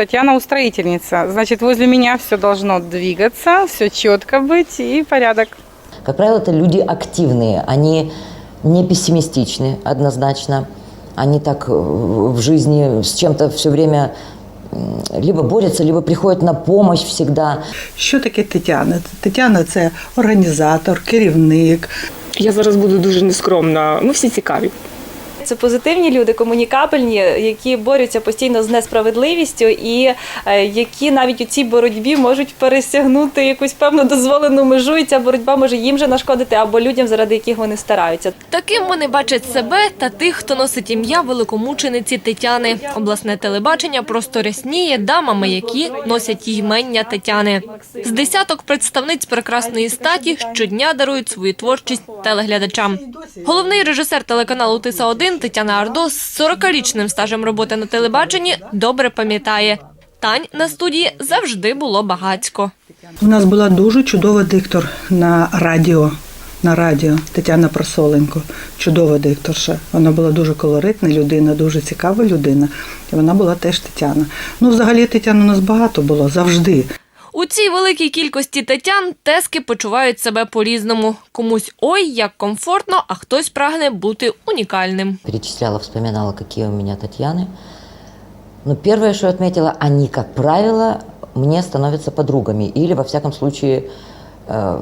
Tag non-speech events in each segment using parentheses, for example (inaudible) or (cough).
Татьяна устроительница. Значит, возле меня все должно двигаться, все четко быть и порядок. Как правило, это люди активные, они не пессимистичны однозначно. Они так э, в жизни с чем-то все время м, либо борются, либо приходят на помощь всегда. Що таке Тетяна? Тетяна це організатор, керівник, Я зараз буду дуже нескромна. Ми всі цікаві. Це позитивні люди, комунікабельні, які борються постійно з несправедливістю і е, які навіть у цій боротьбі можуть пересягнути якусь певну дозволену межу, і ця боротьба може їм же нашкодити або людям, заради яких вони стараються. Таким вони бачать себе та тих, хто носить ім'я великомучениці Тетяни. Обласне телебачення просто рясніє дамами, які носять ймення Тетяни. З десяток представниць прекрасної статі щодня дарують свою творчість телеглядачам. Головний режисер телеканалу Тиса 1 Тетяна Ардос з 40-річним стажем роботи на телебаченні добре пам'ятає. Тань на студії завжди було багацько. У нас була дуже чудова диктор на радіо. На радіо Тетяна Просоленко, чудова дикторша. Вона була дуже колоритна людина, дуже цікава людина. І вона була теж Тетяна. Ну, взагалі, Тетян у нас багато було завжди. У цій великій кількості тетян тески почувають себе по-різному. Комусь ой, як комфортно, а хтось прагне бути унікальним. Перечисляла, вспоминала, какие у меня Татьяны. Но первое, что я отметила, они, как правило, мне становятся подругами или, во всяком случае, э,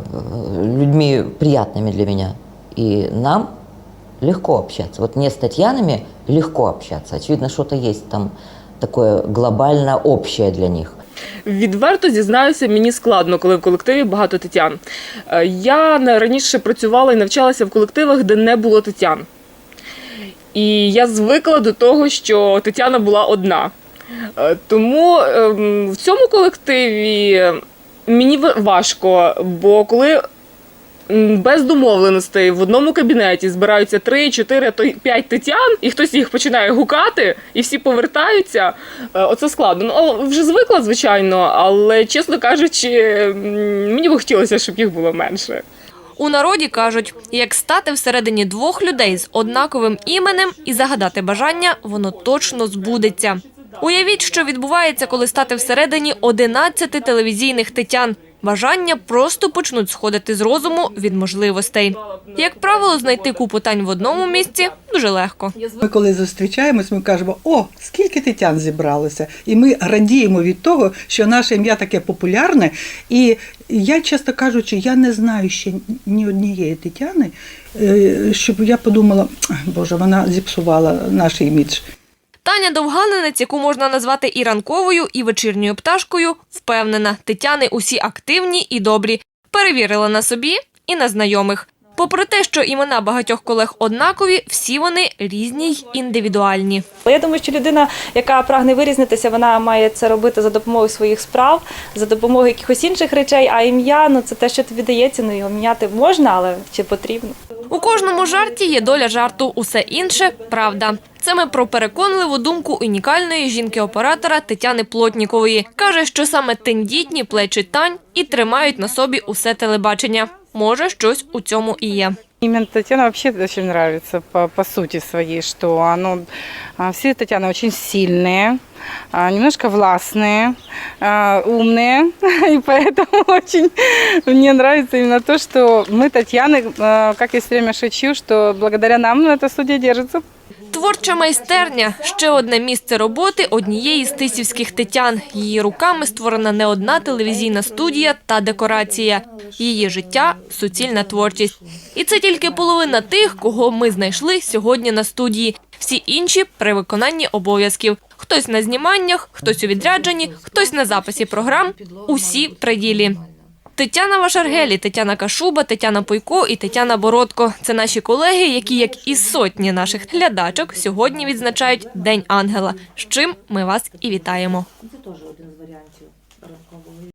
людьми приятными для меня. И нам легко общаться. Вот мне с Татьянами легко общаться. Очевидно, что-то есть там такое глобально общее для них. Відверто зізнаюся, мені складно, коли в колективі багато тетян. Е, Я раніше працювала і навчалася в колективах, де не було тетян. І я звикла до того, що Тетяна була одна. Е, Тому ем, в цьому колективі мені важко, бо коли без домовленостей в одному кабінеті збираються 3, 4, то й 5 тетян, і хтось їх починає гукати, і всі повертаються. Е, Оце складно. Ну, вже звикла, звичайно, але чесно кажучи, мені би хотілося, щоб їх було менше. У народі кажуть, як стати всередині двох людей з однаковим іменем і загадати бажання, воно точно збудеться. Уявіть, що відбувається, коли стати всередині 11 телевізійних тетян. Бажання просто почнуть сходити з розуму від можливостей. Як правило, знайти купу тань в одному місці дуже легко. Ми коли зустрічаємось, ми кажемо, о, скільки Тетян зібралося. І ми радіємо від того, що наше ім'я таке популярне. І я, чесно кажучи, я не знаю ще ні однієї Тетяни, е, щоб я подумала, Боже, вона зіпсувала наш імідж. Таня Довганинець, яку можна назвати і ранковою, і вечірньою пташкою, впевнена, Тетяни усі активні і добрі. Перевірила на собі і на знайомих. Попри те, що імена багатьох колег однакові, всі вони різні й індивідуальні. Я думаю, що людина, яка прагне вирізнитися, вона має це робити за допомогою своїх справ, за допомогою якихось інших речей. А ім'я ну це те, що тобі дається. Ну його міняти можна, але чи потрібно? У кожному жарті є доля жарту, усе інше правда. Це ми про переконливу думку унікальної жінки-оператора Тетяни Плотнікової. Каже, що саме тендітні плечі Тань і тримають на собі усе телебачення. Може, щось у цьому і є. Именно Татьяна вообще очень нравится по, по сути своей, что оно, все Татьяны очень сильные, немножко властные, а, умные, (laughs) и поэтому (laughs) очень мне нравится именно то, что мы Татьяны, а, как я все время шучу, что благодаря нам ну, эта студия держится. Творча майстерня ще одне місце роботи однієї з тисівських тетян. Її руками створена не одна телевізійна студія та декорація. Її життя суцільна творчість. І це тільки половина тих, кого ми знайшли сьогодні на студії. Всі інші при виконанні обов'язків. Хтось на зніманнях, хтось у відрядженні, хтось на записі програм. Усі при ділі. Тетяна Вашаргелі, Тетяна Кашуба, Тетяна Пойко і Тетяна Бородко – це наші колеги, які, як і сотні наших глядачок, сьогодні відзначають День ангела. З чим ми вас і вітаємо.